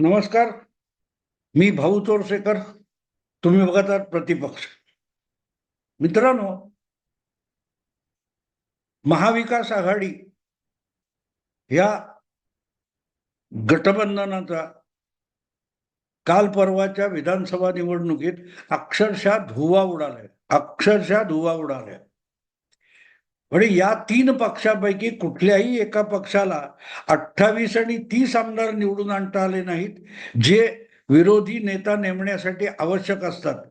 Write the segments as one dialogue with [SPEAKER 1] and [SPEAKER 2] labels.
[SPEAKER 1] नमस्कार. मी भाऊ चोरसेकर. तुम्ही बघत आहात प्रतिपक्ष. मित्रांनो महाविकास आघाडी या गटबंधनाचा काल परवाच्या विधानसभा निवडणुकीत अक्षरशः धुवा उडालाय. अक्षरशः धुवा उडालाय. म्हणजे या तीन पक्षापैकी कुठल्याही एका पक्षाला अठ्ठावीस आणि तीस आमदार निवडून आणता आले नाहीत जे विरोधी नेता नेमण्यासाठी आवश्यक असतात.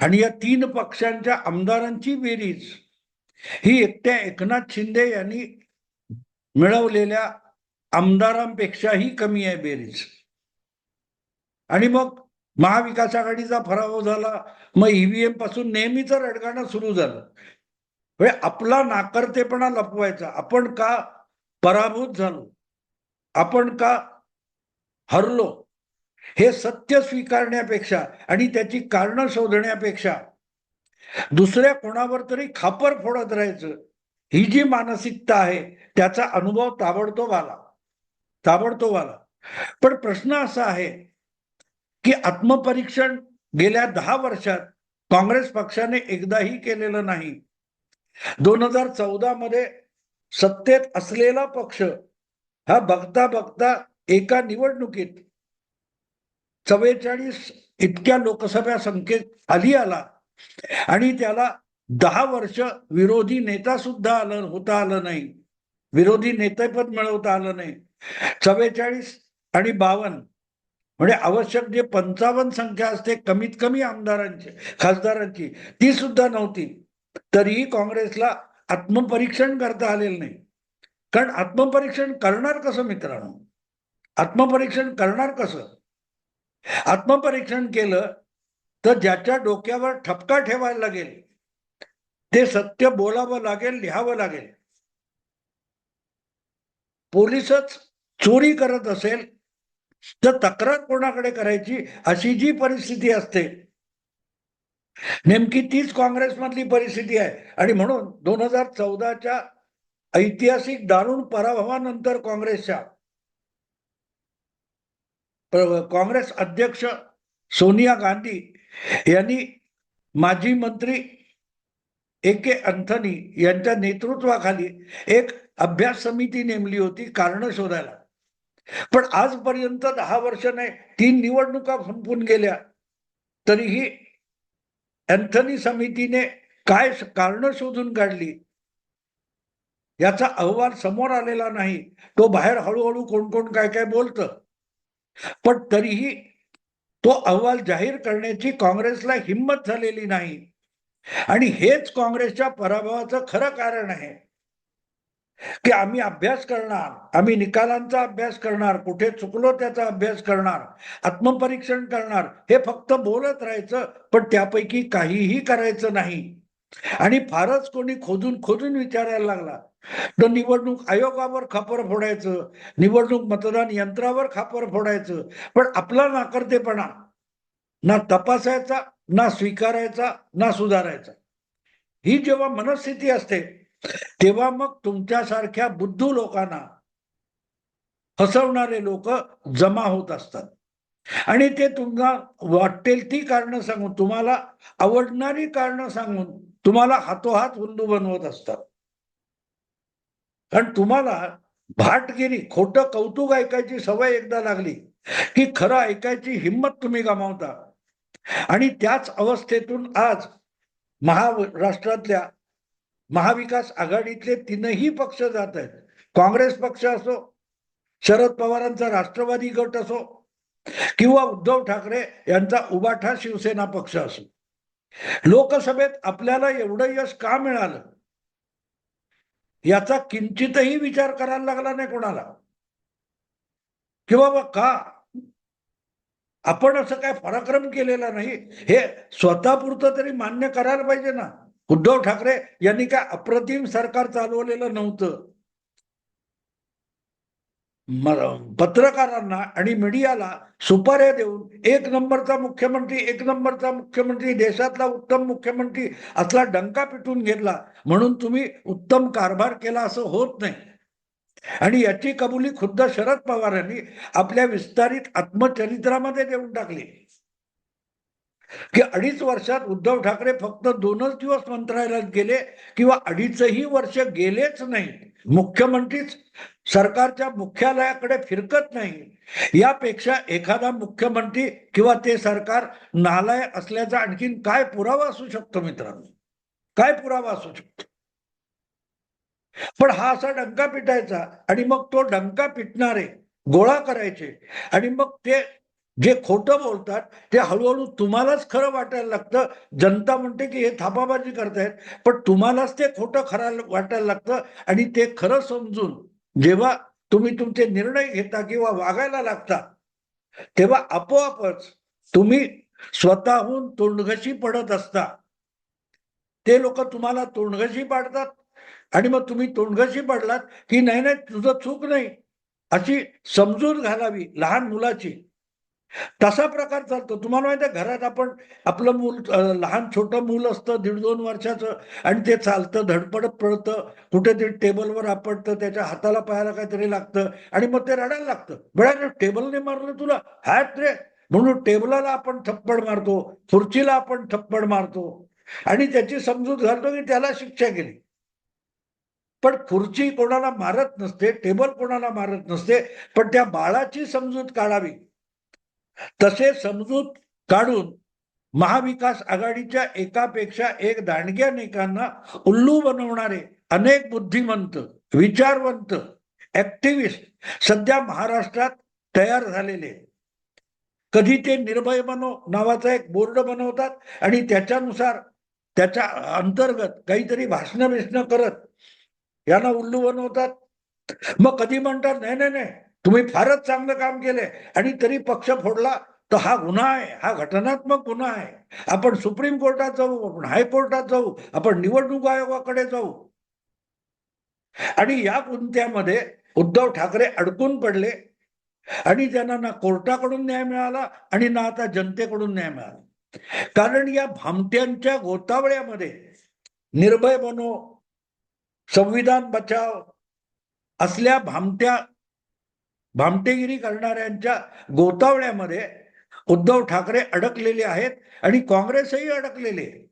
[SPEAKER 1] आणि या तीन पक्षांच्या आमदारांची बेरीज ही एकट्या एकनाथ शिंदे यांनी मिळवलेल्या आमदारांपेक्षाही कमी आहे बेरीज. आणि मग महाविकास आघाडीचा पराभव झाला मग ईव्हीएमपासून नेहमीच रडगाणं सुरू झालं. म्हणजे आपला नाकर्तेपणा लपवायचा. आपण का पराभूत झालो? आपण का हरलो? हे सत्य स्वीकारण्यापेक्षा आणि त्याची कारणं शोधण्यापेक्षा दुसऱ्या कोणावर तरी खापर फोडत राहायचं. ही जी मानसिकता आहे त्याचा अनुभव ताबडतोब आला ताबडतोब आला पण प्रश्न असा आहे की आत्मपरीक्षण गेल्या दहा वर्षात काँग्रेस पक्षाने एकदाही केलेलं नाही. दोन हजार चौदा मध्ये सत्तेत असलेला पक्ष हा बघता बघता एका निवडणुकीत चव्वेचाळीस इतक्या लोकसभा संख्येत आली आला. आणि त्याला दहा वर्ष विरोधी नेता सुद्धा आलं होता आलं नाही. विरोधी नेतेपद मिळवता आलं नाही. चव्वेचाळीस आणि बावन्न म्हणजे आवश्यक जे पंचावन्न संख्या असते कमीत कमी आमदारांची खासदारांची ती सुद्धा नव्हती. तरीही काँग्रेसला आत्मपरीक्षण करता आलेलं नाही. कारण आत्मपरीक्षण करणार कसं मित्रांनो? आत्मपरीक्षण करणार कसं? आत्मपरीक्षण केलं तर ज्याच्या डोक्यावर ठपका ठेवायला लागेल ते सत्य बोलावं लागेल लिहावं लागेल. पोलीसच चोरी करत असेल तर तक्रार कोणाकडे करायची? अशी जी परिस्थिती असते नेमकी तीच काँग्रेसमधली परिस्थिती आहे. आणि म्हणून दोन हजार चौदाच्या ऐतिहासिक दारुण पराभवानंतर काँग्रेसच्या काँग्रेस अध्यक्ष सोनिया गांधी यांनी माजी मंत्री ए के अंथनी यांच्या नेतृत्वाखाली एक अभ्यास समिती नेमली होती कारण शोधायला. पण आजपर्यंत दहा वर्ष नाही तीन निवडणुका संपून गेल्या तरीही अँथनी समितीने काय कारण शोधून काढली? याचा अहवाल समोर आलेला नाही. तो बाहेर हळूहळू कोण कोण काय काय बोलतं? पण तरीही तो अहवाल जाहीर करण्याची काँग्रेसला हिंमत झालेली नाही. आणि हेच काँग्रेसच्या पराभवाचं खरं कारण आहे. की आम्ही अभ्यास करणार आम्ही निकालांचा अभ्यास करणार कुठे चुकलो त्याचा अभ्यास करणार आत्मपरीक्षण करणार हे फक्त बोलत राहायचं पण त्यापैकी काहीही करायचं नाही. आणि फारच कोणी खोदून खोदून विचारायला लागला. तर निवडणूक आयोगावर खापर फोडायचं निवडणूक मतदान यंत्रावर खापर फोडायचं पण आपला नाकर्तेपणा ना तपासायचा ना स्वीकारायचा ना सुधारायचा. ही जेव्हा मनस्थिती असते तेव्हा मग तुमच्यासारख्या बुद्धू लोकांना फसवणारे लोक जमा होत असतात. आणि ते तुम्हाला वाटेल ती कारण सांगून तुम्हाला आवडणारी कारण सांगून तुम्हाला हातोहात हुंदू बनवत असतात. कारण तुम्हाला भाटगिरी खोट कौतुक ऐकायची सवय एकदा लागली की खरं ऐकायची हिंमत तुम्ही गमावता. आणि त्याच अवस्थेतून आज महाराष्ट्रातल्या महाविकास आघाडीतले तीनही पक्ष जात आहेत. काँग्रेस पक्ष असो शरद पवारांचा राष्ट्रवादी गट असो किंवा उद्धव ठाकरे यांचा उबाठा शिवसेना पक्ष असो. लोकसभेत आपल्याला एवढं यश का मिळालं? याचा किंचितही विचार करायला लागला नाही कोणाला? किंवा बाबा का? आपण असं काय पराक्रम केलेला नाही? हे स्वतःपुरतं तरी मान्य करायला पाहिजे ना. उद्धव ठाकरे यांनी काय अप्रतिम सरकार चालवलेलं नव्हतं? पत्रकारांना आणि मीडियाला सुपाऱ्या देऊन एक नंबरचा मुख्यमंत्री एक नंबरचा मुख्यमंत्री देशातला उत्तम मुख्यमंत्री असला डंका पिटून घेतला म्हणून तुम्ही उत्तम कारभार केला असं होत नाही. आणि याची कबुली खुद्द शरद पवारांनी आपल्या विस्तारित आत्मचरित्रामध्ये देऊन टाकली. की अडीच वर्षात उद्धव ठाकरे फक्त दोनच दिवस मंत्रालयात गेले किंवा अडीचही वर्ष गेलेच नाही मुख्यमंत्रीच सरकारच्या मुख्यालयाकडे फिरकत नाही. यापेक्षा एखादा मुख्यमंत्री किंवा ते सरकार नालाय असल्याचा आणखीन काय पुरावा असू शकतो मित्रांनो? काय पुरावा असू शकतो? पण हा असा डंका पिटायचा आणि मग तो डंका पिटणारे गोळा करायचे आणि मग ते जे खोटं बोलतात ते हळूहळू तुम्हालाच खरं वाटायला लागतं. जनता म्हणते की हे थापाबाजी करतायत पण तुम्हालाच ते खोटं खरं वाटायला लागतं आणि ते खरं समजून जेव्हा तुम्ही तुमचे निर्णय घेता किंवा वागायला लागता तेव्हा आपोआपच तुम्ही स्वतःहून तोंडघशी पडत असता. ते लोक तुम्हाला तोंडघशी पाडतात आणि मग तुम्ही तोंडघशी पडलात की नाही नाही तुझं चूक नाही अशी समजूत घालावी लहान मुलाची. तसा प्रकार चालतो. तुम्हाला माहिती आहे घरात आपण आपलं मूल लहान छोटं मूल असतं दीड दोन वर्षाचं आणि ते चालतं धडपडत पडतं कुठेतरी टेबलवर आपटतं त्याच्या हाताला पायाला काहीतरी लागतं आणि मग ते रडायला लागतं. बळा टेबलने मारलं तुला? हात रे! म्हणून टेबलाला आपण थप्पड मारतो खुर्चीला आपण थप्पड मारतो आणि त्याची समजूत घालतो की त्याला शिक्षा केली. पण खुर्ची कोणाला मारत नसते टेबल कोणाला मारत नसते पण त्या बाळाची समजूत काढावी. तसे समजूत काढून महाविकास आघाडीच्या एकापेक्षा एक दांडग्या नेकांना उल्लू बनवणारे अनेक बुद्धिमंत विचारवंत ऍक्टिव्हिस्ट सध्या महाराष्ट्रात तयार झालेले कधी ते निर्भय बनो नावाचा एक बोर्ड बनवतात आणि त्याच्यानुसार त्याच्या अंतर्गत काहीतरी भाषण बिषणं करत यांना उल्लू बनवतात. मग कधी म्हणतात नाही नाही नाही तुम्ही फारच चांगलं काम केलंय. आणि तरी पक्ष फोडला तर हा गुन्हा आहे हा घटनात्मक गुन्हा आहे. आपण सुप्रीम कोर्टात जाऊ आपण हायकोर्टात जाऊ आपण निवडणूक आयोगाकडे जाऊ. आणि या गुंत्यामध्ये उद्धव ठाकरे अडकून पडले. आणि त्यांना ना कोर्टाकडून न्याय मिळाला आणि ना आता जनतेकडून न्याय मिळाला. कारण या भामट्यांच्या गोतावळ्यामध्ये निर्भय बनो संविधान बचाव असल्या भामट्या भामटेगिरी करणाऱ्यांच्या गोतावळ्यामध्ये उद्धव ठाकरे अडकलेले आहेत आणि काँग्रेसही अडकलेले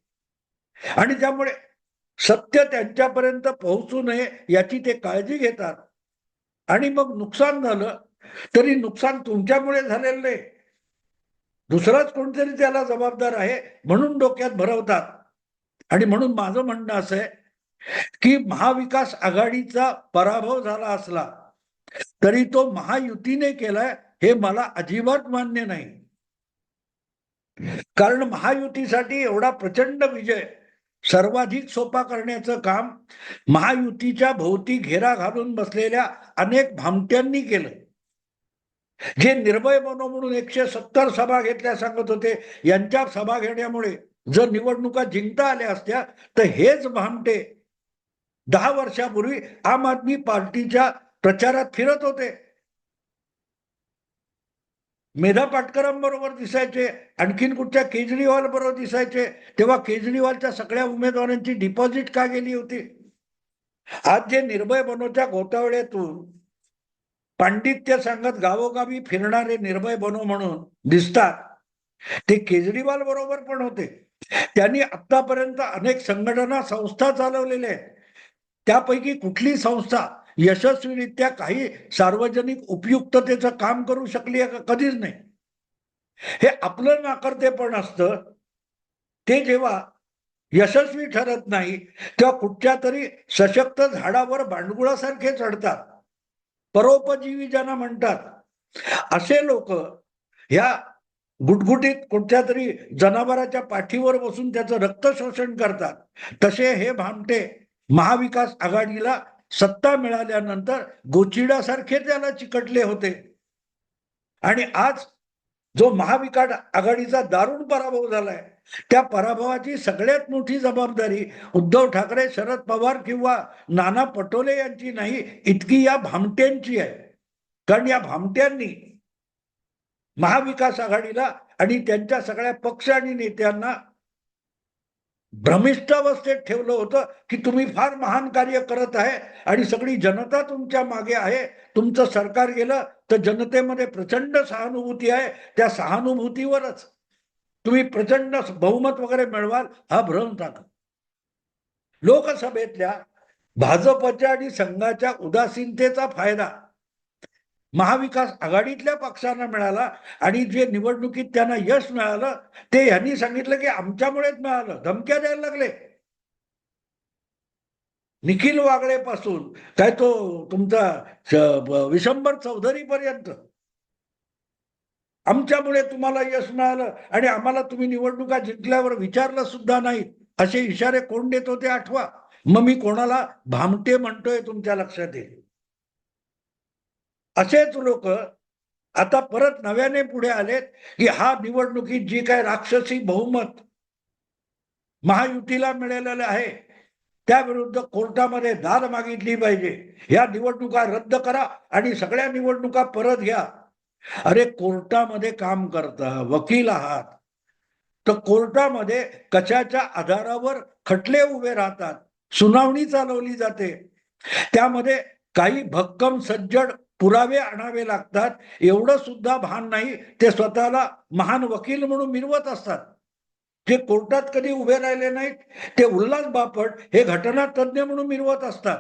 [SPEAKER 1] आणि त्यामुळे सत्य त्यांच्यापर्यंत पोहोचू नये याची ते काळजी घेतात. आणि मग नुकसान झालं तरी नुकसान तुमच्यामुळे झालेलं नाही. दुसराच कोणतरी त्याला जबाबदार आहे म्हणून डोक्यात भरवतात. आणि म्हणून माझं म्हणणं असं आहे की महाविकास आघाडीचा पराभव झाला असला तरी तो महायुतीने केलाय हे मला अजिबात मान्य नाही. कारण महायुतीसाठी एवढा प्रचंड विजय सर्वाधिक सोपा करण्याचं काम महायुतीच्या भोवती घेरा घालून बसलेल्या अनेक भामट्यांनी केलं. जे निर्भय मनो म्हणून एकशे सत्तर सभा घेतल्या सांगत होते यांच्या सभा घेण्यामुळे जर निवडणुका जिंकता आल्या असत्या तर हेच भामटे. दहा वर्षापूर्वी आम आदमी पार्टीच्या प्रचारात फिरत होते. मेधा पाटकरांबरोबर दिसायचे आणखीन कुठच्या केजरीवाल बरोबर दिसायचे तेव्हा केजरीवालच्या सगळ्या उमेदवारांची डिपॉझिट का गेली होती? आज जे निर्भय बनोच्या गोतावळ्यातून पांडित्य सांगत गावोगावी फिरणारे निर्भय बनो म्हणून दिसतात ते केजरीवाल बरोबर पण होते. त्यांनी आतापर्यंत अनेक संघटना संस्था चालवलेल्या आहेत. त्यापैकी कुठली संस्था यशस्वीरित्या काही सार्वजनिक उपयुक्ततेचं काम करू शकली आहे का? कधीच नाही. हे आपलं नाकर्तेपण असतं. ते जेव्हा यशस्वी ठरत नाही तेव्हा कुठच्या तरी सशक्त झाडावर भांडगुळासारखे चढतात. परोपजीवी ज्यांना म्हणतात. असे लोक ह्या गुटगुटीत कुठच्या तरी जनावराच्या पाठीवर बसून त्याचं रक्त शोषण करतात. तसे हे भामटे महाविकास आघाडीला सत्ता मिळाल्यानंतर गोचिडासारखे त्याला चिकटले होते. आणि आज जो महाविकास आघाडीचा दारुण पराभव झालाय त्या पराभवाची सगळ्यात मोठी जबाबदारी उद्धव ठाकरे शरद पवार किंवा नाना पटोले यांची नाही इतकी या भामट्यांची आहे. कारण या भामट्यांनी महाविकास आघाडीला आणि त्यांच्या सगळ्या पक्ष आणि नेत्यांना भ्रमिष्ठावस्थेत ठेवलं होतं की तुम्ही फार महान कार्य करत आहे आणि सगळी जनता तुमच्या मागे आहे. तुमचं सरकार गेलं तर जनतेमध्ये प्रचंड सहानुभूती आहे. त्या सहानुभूतीवरच तुम्ही प्रचंड बहुमत वगैरे मिळवाल हा भ्रम टाका. लोकसभेतल्या भाजपच्या आणि संघाच्या उदासीनतेचा फायदा महाविकास आघाडीतल्या पक्षांना मिळाला आणि जे निवडणुकीत त्यांना यश मिळालं ते यांनी सांगितलं की आमच्यामुळेच मिळालं. धमक्या द्यायला लागले. निखिल वागळे पासून काय तो तुमचा विशंबर विशंभर चौधरी पर्यंत आमच्यामुळे तुम्हाला यश मिळालं आणि आम्हाला तुम्ही निवडणुका जिंकल्यावर विचारलं सुद्धा नाही असे इशारे कोण देत होते आठवा. मग मी कोणाला भामटे म्हणतोय तुमच्या लक्षात येईल. असेच लोक आता परत नव्याने पुढे आलेत की हा निवडणुकीत जी काय राक्षसी बहुमत महायुतीला मिळालेलं आहे त्याविरुद्ध कोर्टामध्ये दाद मागितली पाहिजे. या निवडणुका रद्द करा आणि सगळ्या निवडणुका परत घ्या. अरे कोर्टामध्ये काम करता वकील आहात. तर कोर्टामध्ये कशाच्या आधारावर खटले उभे राहतात? सुनावणी चालवली जाते. त्यामध्ये काही भक्कम सज्जड पुरावे आणावे लागतात. एवढं सुद्धा भान नाही. ते स्वतःला महान वकील म्हणून मिरवत असतात. जे कोर्टात कधी उभे राहिले नाहीत ते उल्हास बापट हे घटना तज्ज्ञ म्हणून मिरवत असतात.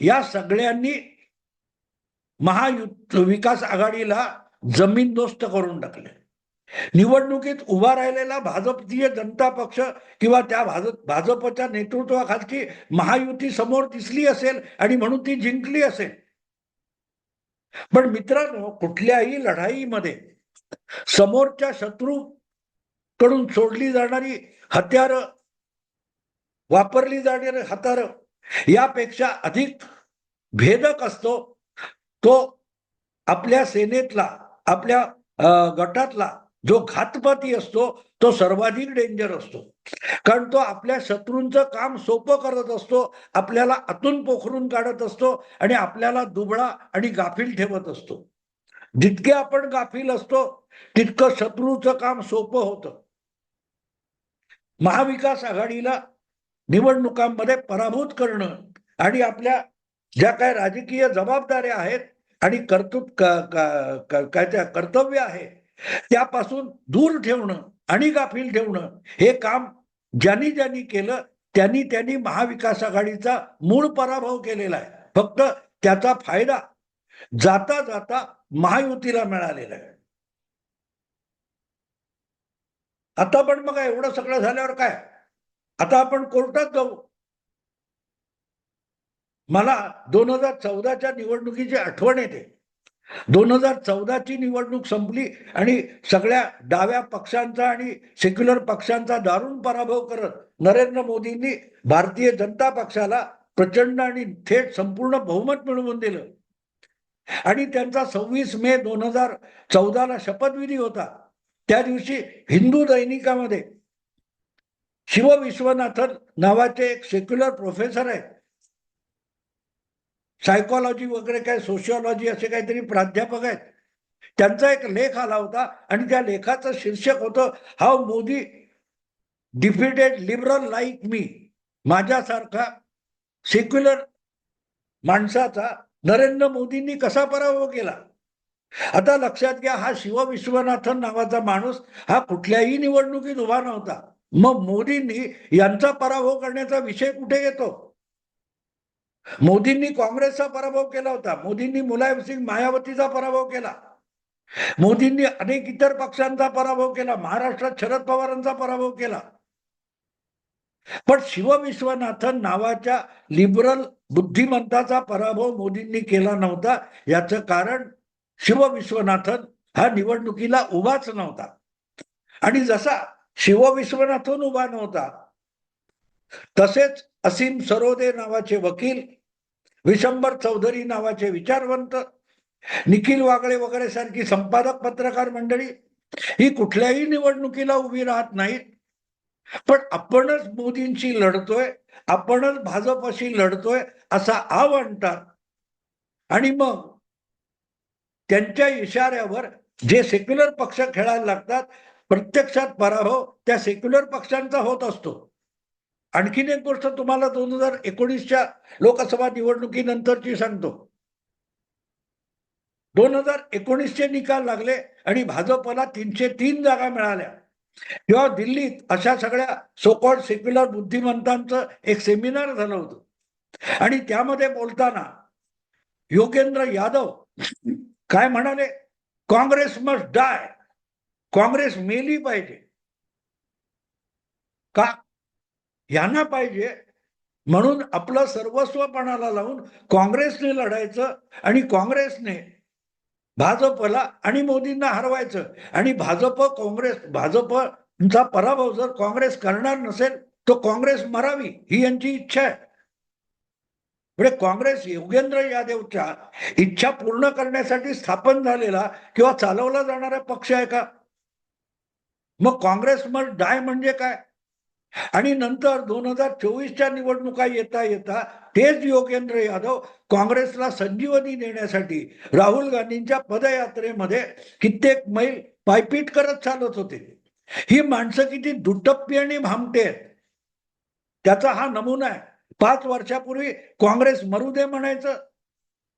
[SPEAKER 1] या सगळ्यांनी महायुद्ध विकास आघाडीला जमीनदोस्त करून टाकले. निवडणुकीत उभा राहिलेला भाजपीय जनता पक्ष किंवा त्या भाजप भाजपच्या नेतृत्वाखालची महायुती समोर दिसली असेल आणि म्हणून ती जिंकली असेल. पण मित्रांनो कुठल्याही लढाईमध्ये समोरच्या शत्रू कडून सोडली जाणारी हत्यार वापरली जाणारी हत्यार यापेक्षा अधिक भेदक असतो तो आपल्या सेनेतला आपल्या गटातला जो घातपाती असतो तो सर्वाधिक डेंजर असतो. कारण तो आपल्या शत्रूंचं काम सोपं करत असतो आपल्याला आतून पोखरून काढत असतो आणि आपल्याला दुबळा आणि गाफील ठेवत असतो. जितके आपण गाफील असतो तितकं शत्रूचं काम सोपं होतं. महाविकास आघाडीला निवडणुकांमध्ये पराभूत करणं आणि आपल्या ज्या काय राजकीय जबाबदाऱ्या आहेत आणि कर्तृत्व काय त्या कर्तव्य आहे त्यापासून दूर ठेवणं आणि गाफील ठेवणं हे काम ज्यांनी ज्यांनी केलं त्यांनी त्यांनी महाविकास आघाडीचा मूळ पराभव केलेला आहे. फक्त त्याचा फायदा जाता जाता महायुतीला मिळालेला आहे. आता पण बघा एवढं सगळं झाल्यावर काय? आता आपण कोर्टात जाऊ. मला दोन हजार चौदाच्या निवडणुकीची आठवण येते. दोन हजार चौदाची निवडणूक संपली आणि सगळ्या डाव्या पक्षांचा आणि सेक्युलर पक्षांचा दारुण पराभव करत नरेंद्र मोदींनी भारतीय जनता पक्षाला प्रचंड आणि थेट संपूर्ण बहुमत मिळवून दिलं. आणि त्यांचा सव्वीस मे दोन हजार चौदाला शपथविधी होता. त्या दिवशी हिंदू दैनिकामध्ये शिवविश्वनाथन नावाचे एक सेक्युलर प्रोफेसर आहेत. सायकोलॉजी वगैरे काय सोशिओलॉजी असे काहीतरी प्राध्यापक आहेत. त्यांचा एक लेख आला होता आणि त्या लेखाचं शीर्षक होतं how Modi defeated liberal like me. माझ्यासारखा सेक्युलर माणसाचा नरेंद्र मोदींनी कसा पराभव केला? आता लक्षात घ्या हा शिव विश्वनाथन नावाचा माणूस हा कुठल्याही निवडणुकीत उभा नव्हता. मग मोदींनी यांचा पराभव करण्याचा विषय कुठे येतो मोदींनी काँग्रेसचा पराभव केला होता. मोदींनी मुलायमसिंग मायावतीचा पराभव केला. मोदींनी अनेक इतर पक्षांचा पराभव केला. महाराष्ट्रात शरद पवारांचा पराभव केला. पण शिवविश्वनाथन नावाच्या लिबरल बुद्धिमंताचा पराभव मोदींनी केला नव्हता. याचं कारण शिवविश्वनाथन हा निवडणुकीला उभाच नव्हता. आणि जसा शिवविश्वनाथन उभा नव्हता तसेच असीम सरोदे नावाचे वकील विशंबर चौधरी नावाचे विचारवंत निखिल वागळे वगैरे सारखी संपादक पत्रकार मंडळी ही कुठल्याही निवडणुकीला उभी राहत नाहीत. पण आपणच मोदींशी लढतोय आपणच भाजपशी लढतोय असा आव आणतात आणि मग त्यांच्या इशाऱ्यावर जे सेक्युलर पक्ष खेळायला लागतात प्रत्यक्षात पराभव त्या सेक्युलर पक्षांचा होत असतो. आणखीन एक गोष्ट तुम्हाला दोन हजार एकोणीसच्या लोकसभा निवडणुकीनंतरची सांगतो. दोन हजार एकोणीसचे निकाल लागले आणि भाजपला तीनशे तीन जागा मिळाल्या. तेव्हा दिल्लीत अशा सगळ्या सोकॉल्ड सेक्युलर बुद्धिमंतांचं एक सेमिनार झालं होतं. आणि त्यामध्ये बोलताना योगेंद्र यादव काय म्हणाले? काँग्रेस मस्ट डाय. काँग्रेस मेली पाहिजे. का यांना पाहिजे. म्हणून आपलं सर्वस्वपणाला लावून काँग्रेसने लढायचं आणि काँग्रेसने भाजपला आणि मोदींना हरवायचं. आणि भाजप काँग्रेस भाजपचा पराभव जर काँग्रेस करणार नसेल तर काँग्रेस मरावी ही यांची इच्छा आहे. म्हणजे काँग्रेस योगेंद्र यादवच्या इच्छा पूर्ण करण्यासाठी स्थापन झालेला किंवा चालवला जाणारा पक्ष आहे का? मग काँग्रेस मग डाय म्हणजे काय? आणि नंतर दोन हजार चोवीसच्या निवडणुका येता येता तेच योगेंद्र यादव काँग्रेसला संजीवनी देण्यासाठी राहुल गांधींच्या पदयात्रेमध्ये कित्येक मैल पायपीट करत चालत होते. ही माणसं किती दुटप्पी आणि भामटे आहेत. त्याचा हा नमुना आहे. पाच वर्षापूर्वी काँग्रेस मरू दे म्हणायचं.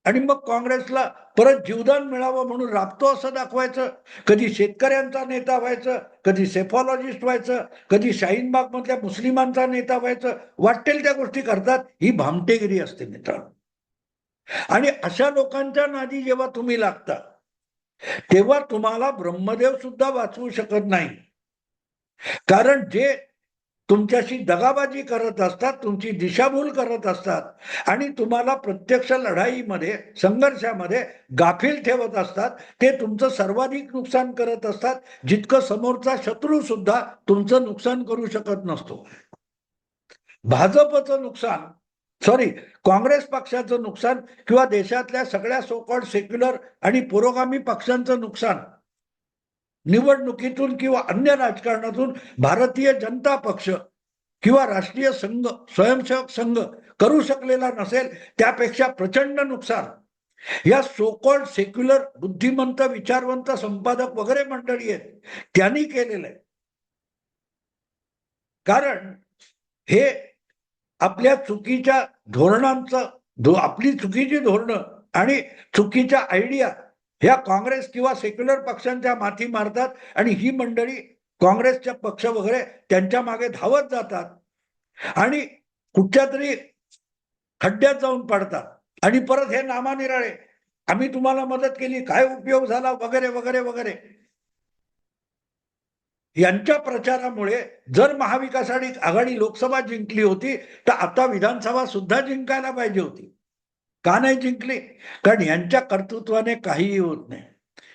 [SPEAKER 1] आणि मग काँग्रेसला परत जीवदान मिळावं म्हणून राबतो असं दाखवायचं. कधी शेतकऱ्यांचा नेता व्हायचं कधी सेफॉलॉजिस्ट व्हायचं कधी शाहीनबाग मधल्या मुस्लिमांचा नेता व्हायचं. वाटेल त्या गोष्टी करतात ही भामटेगिरी असते मित्रांनो. आणि अशा लोकांच्या नादी जेव्हा तुम्ही लागता तेव्हा तुम्हाला ब्रह्मदेव सुद्धा वाचवू शकत नाही. कारण जे तुमच्याशी दगाबाजी करत असतात तुमची दिशाभूल करत असतात आणि तुम्हाला प्रत्यक्ष लढाईमध्ये संघर्षामध्ये गाफील ठेवत असतात ते तुमचं सर्वाधिक नुकसान करत असतात जितकं समोरचा शत्रू सुद्धा तुमचं नुकसान करू शकत नसतो. भाजपचं नुकसान सॉरी काँग्रेस पक्षाचं नुकसान किंवा देशातल्या सगळ्या सोकॉड सेक्युलर आणि पुरोगामी पक्षांचं नुकसान निवडणुकीतून किंवा अन्य राजकारणातून भारतीय जनता पक्ष किंवा राष्ट्रीय संघ स्वयंसेवक संघ करू शकलेला नसेल त्यापेक्षा प्रचंड नुकसान. या सोकॉल्ड सेक्युलर बुद्धिमंत विचारवंत संपादक वगैरे मंडळी आहेत त्यांनी केलेलं आहे. कारण हे आपल्या चुकीच्या धोरणांचं आपली चुकीची धोरणं आणि चुकीच्या आयडिया ह्या काँग्रेस किंवा सेक्युलर पक्षांच्या माथी मारतात आणि ही मंडळी काँग्रेसच्या पक्ष वगैरे त्यांच्या मागे धावत जातात आणि कुठच्या तरी खड्ड्यात जाऊन पडतात. आणि परत हे नामानिराळे आम्ही तुम्हाला मदत केली काय उपयोग झाला वगैरे वगैरे वगैरे. यांच्या प्रचारामुळे जर महाविकास आघाडी आघाडी लोकसभा जिंकली होती तर आता विधानसभा सुद्धा जिंकायला पाहिजे होती. का नाही जिंकली? कारण यांच्या कर्तृत्वाने काहीही होत नाही.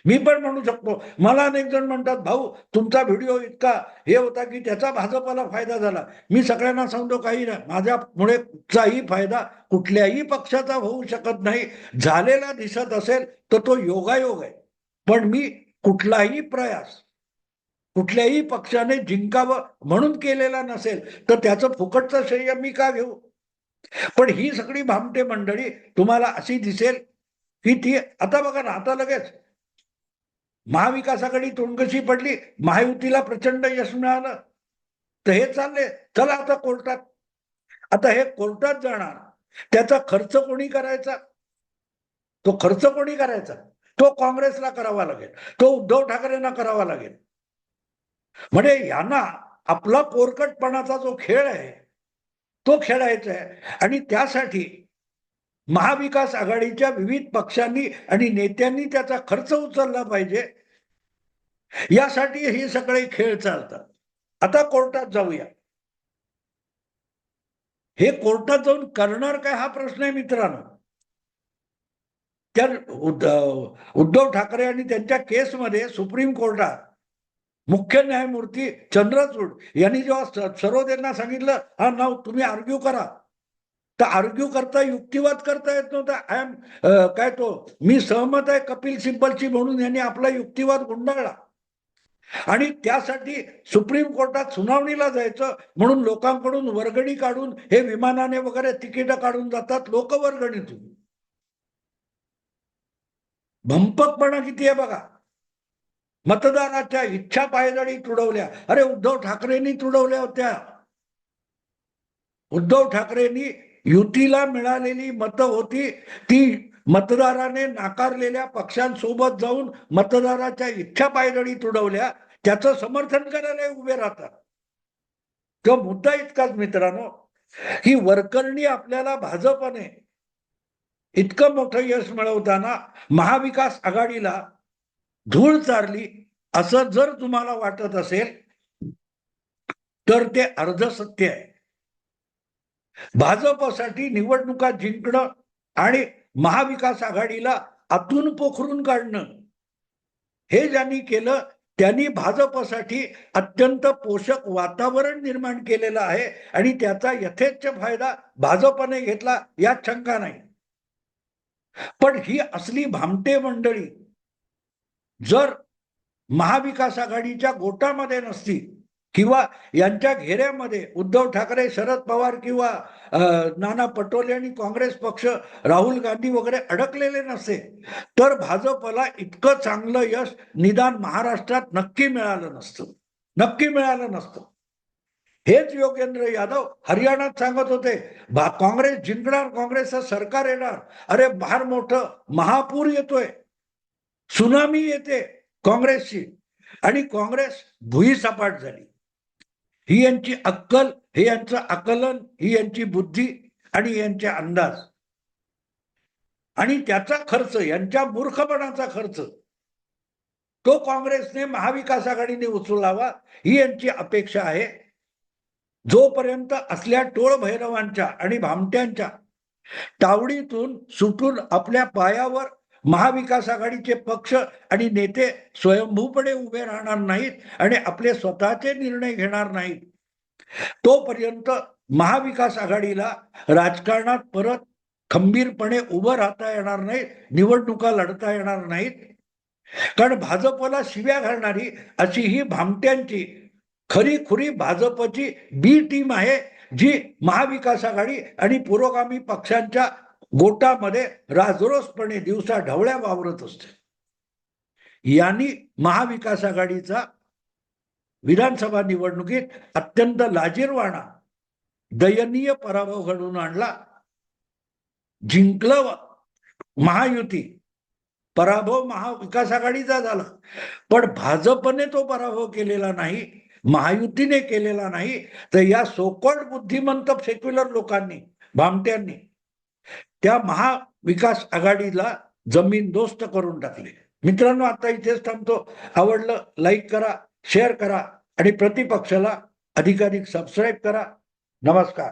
[SPEAKER 1] मी पण म्हणू शकतो मला अनेक जण म्हणतात भाऊ तुमचा व्हिडिओ इतका हे होता की त्याचा भाजपाला फायदा झाला. मी सगळ्यांना सांगतो काही नाही माझ्यामुळे कुठचाही फायदा कुठल्याही पक्षाचा होऊ शकत नाही. झालेला दिसत असेल तर तो योगायोग आहे. पण मी कुठलाही प्रयास कुठल्याही पक्षाने जिंकावं म्हणून केलेला नसेल तर त्याचं फुकटचं श्रेय मी का घेऊ? पण ही सगळी भामटे मंडळी तुम्हाला अशी दिसेल की ती आता बघा ना आता लगेच. महाविकासाकडे तोंडगशी पडली महायुतीला प्रचंड यश मिळालं. तर हे चालले चला आता कोर्टात. आता हे कोर्टात जाणार त्याचा खर्च कोणी करायचा? तो खर्च कोणी करायचा? तो काँग्रेसला करावा लागेल तो उद्धव ठाकरेंना करावा लागेल. म्हणजे यांना आपला पोरकटपणाचा जो खेळ आहे तो खेळायचा आहे. आणि त्यासाठी महाविकास आघाडीच्या विविध पक्षांनी आणि नेत्यांनी त्याचा खर्च उचलला पाहिजे. यासाठी हे सगळे खेळ चालतात. आता कोर्टात जाऊया. हे कोर्टात जाऊन करणार काय हा प्रश्न आहे मित्रांनो. त्या उद्ध- उद्धव ठाकरे आणि त्यांच्या केसमध्ये सुप्रीम कोर्टात मुख्य न्यायमूर्ती चंद्रचूड यांनी जेव्हा स- सरोदेंना सांगितलं हा नाव तुम्ही आर्ग्यू करा. तर आर्ग्यू करता युक्तिवाद करता येत नव्हता. आय एम काय तो मी सहमत आहे कपिल सिब्बलची म्हणून यांनी आपला युक्तिवाद गुंडाळला. आणि त्यासाठी सुप्रीम कोर्टात सुनावणीला जायचं म्हणून लोकांकडून वर्गणी काढून हे विमानाने वगैरे तिकीट काढून जातात लोक वर्गणीतून भंपकपणा किती आहे बघा. मतदाराच्या इच्छा पायदळी तुडवल्या. अरे उद्धव ठाकरेंनी तुडवल्या होत्या. उद्धव ठाकरेंनी युतीला मिळालेली मतं होती. ती मतदाराने नाकारलेल्या पक्षांसोबत जाऊन मतदाराच्या इच्छा पायदळी तुडवल्या. त्याचं समर्थन करायला उभे राहतात. तो मुद्दा इतकाच मित्रांनो ही वरकरणी आपल्याला भाजपने इतकं मोठं यश मिळवताना महाविकास आघाडीला धूळ चारली असं जर तुम्हाला वाटत असेल तर ते अर्ध सत्य आहे. भाजपसाठी निवडणुका जिंकणं आणि महाविकास आघाडीला आतून पोखरून काढणं हे ज्यांनी केलं त्यांनी भाजपसाठी अत्यंत पोषक वातावरण निर्माण केलेलं आहे आणि त्याचा यथेच्छ फायदा भाजपने घेतला यात शंका नाही. पण ही असली भामटे मंडळी जर महाविकास आघाडीच्या गोटामध्ये नसती किंवा यांच्या घेऱ्यामध्ये उद्धव ठाकरे शरद पवार किंवा नाना पटोले आणि काँग्रेस पक्ष राहुल गांधी वगैरे अडकलेले नसते तर भाजपला इतकं चांगलं यश निदान महाराष्ट्रात नक्की मिळालं नसतं. नक्की मिळालं नसतं. हेच योगेंद्र यादव हरियाणात सांगत होते काँग्रेस जिंकणार काँग्रेसचं सरकार येणार. अरे फार मोठं महापूर येतोय. सुनामी येते काँग्रेसची. आणि काँग्रेस भुई सपाट झाली. ही यांची अक्कल हे यांचं आकलन ही यांची बुद्धी आणि यांचे अंदाज. आणि त्याचा खर्च यांच्या मूर्खपणाचा खर्च तो काँग्रेसने महाविकास आघाडीने उचलावा ही यांची अपेक्षा आहे. जोपर्यंत असल्या टोळ भैरवांच्या आणि भामट्यांच्या तावडीतून सुटून आपल्या पायावर महाविकास आघाडीचे पक्ष आणि नेते स्वयंभूपणे उभे राहणार नाहीत आणि आपले स्वतःचे निर्णय घेणार नाहीत. तोपर्यंत महाविकास आघाडीला राजकारणात परत खंबीरपणे उभं राहता येणार नाही निवडणुका लढता येणार नाहीत. कारण भाजपला शिव्या घालणारी अशी ही भामट्यांची खरी खुरी भाजपची बी टीम आहे जी महाविकास आघाडी आणि पुरोगामी पक्षांच्या गोटामध्ये राजरोसपणे दिवसा ढवळ्या वावरत असते. यांनी महाविकास आघाडीचा विधानसभा निवडणुकीत अत्यंत लाजीरवाणा दयनीय पराभव घडवून आणला. जिंकलं महायुती पराभव महाविकास आघाडीचा झाला. पण भाजपने तो पराभव केलेला नाही महायुतीने केलेला नाही तर या सोकॉल्ड बुद्धिमंत सेक्युलर लोकांनी भामट्यांनी त्या महाविकास आघाडीला जमीन दोस्त करून टाकली. मित्रांनो आता इथेच थांबतो. आवडलं लाईक करा शेअर करा आणि प्रतिपक्षाला अधिकाधिक सबस्क्राईब करा. नमस्कार.